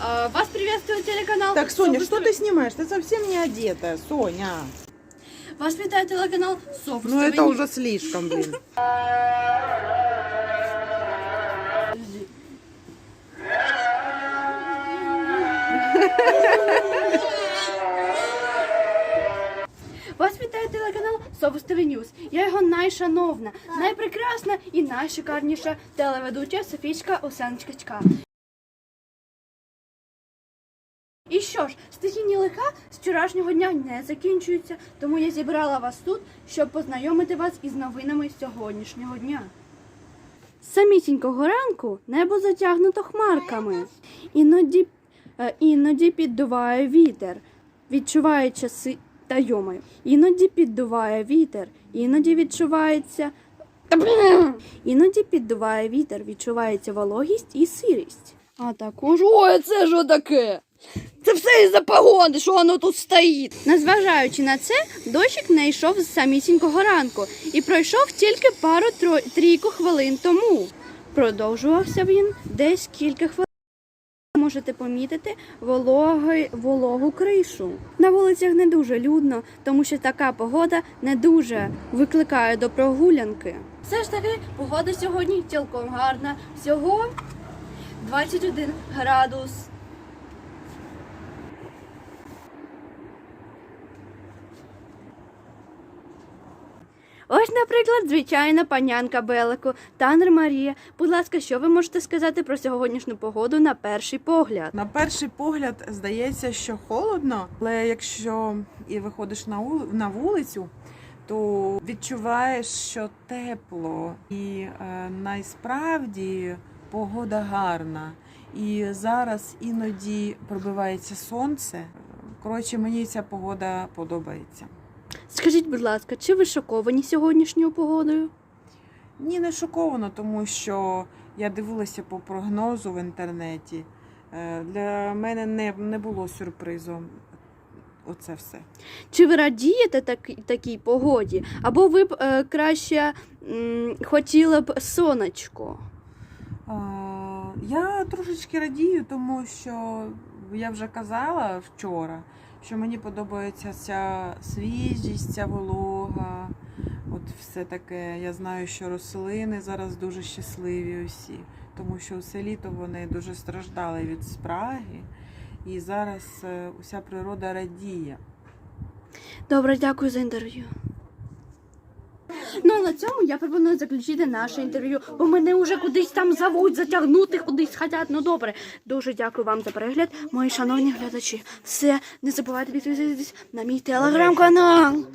А, Вас приветствует телеканал. Так, Соня, Совы что Стр- ты снимаешь? Ты совсем не одетая, Соня. Вас вітає телеканал Совы Ну это Стр- уже слишком, блин. Вас вітає телеканал Совus TV News. Я його найшановна, найпрекрасна і найшикарніша телеведуча Софійська Осенчкачка. Стихійні лиха з вчорашнього дня не закінчуються, тому я зібрала вас тут, щоб познайомити вас із новинами сьогоднішнього дня. З самісінького ранку небо затягнуто хмарками. Іноді, е, іноді піддуває вітер, відчуває часи та йомаю. Іноді піддуває вітер, іноді відчувається. Іноді піддуває вітер, відчувається вологість і сирість. А також ой, це ж таке. Це все із-за погоди, що воно тут стоїть. Незважаючи на це, дощик не йшов з самісінького ранку і пройшов тільки пару трійку хвилин тому. Продовжувався він десь кілька хвилин. Можете помітити вологи, вологу кришу. На вулицях не дуже людно, тому що така погода не дуже викликає до прогулянки. Все ж таки, погода сьогодні цілком гарна. Всього 21 градус. Ось, наприклад, звичайна панянка Белику, Танер Марія. Будь ласка, що ви можете сказати про сьогоднішню погоду на перший погляд? На перший погляд здається, що холодно, але якщо і виходиш на ули- на вулицю, то відчуваєш, що тепло, і е, насправді погода гарна. І зараз іноді пробивається сонце. Коротше, мені ця погода подобається. Скажіть, будь ласка, чи ви шоковані сьогоднішньою погодою? Ні, не шоковано, тому що я дивилася по прогнозу в інтернеті. Е, Для мене не, не було сюрпризом оце все. Чи ви радієте так, такій погоді? Або ви б е, краще м, хотіли б сонечко? Я трошечки радію, тому що я вже казала вчора, що мені подобається ця свіжість, ця волога. От все таке. Я знаю, що рослини зараз дуже щасливі усі, тому що усе літо вони дуже страждали від спраги, і зараз е, уся природа радіє. Добре, дякую за інтерв'ю. Ну, а на цьому я пропоную заключити наше інтерв'ю, бо мене вже кудись там зовуть, затягнути кудись хотять. Ну добре. Дуже дякую вам за перегляд, мої шановні глядачі. Все, не забувайте підписатись на мій телеграм-канал.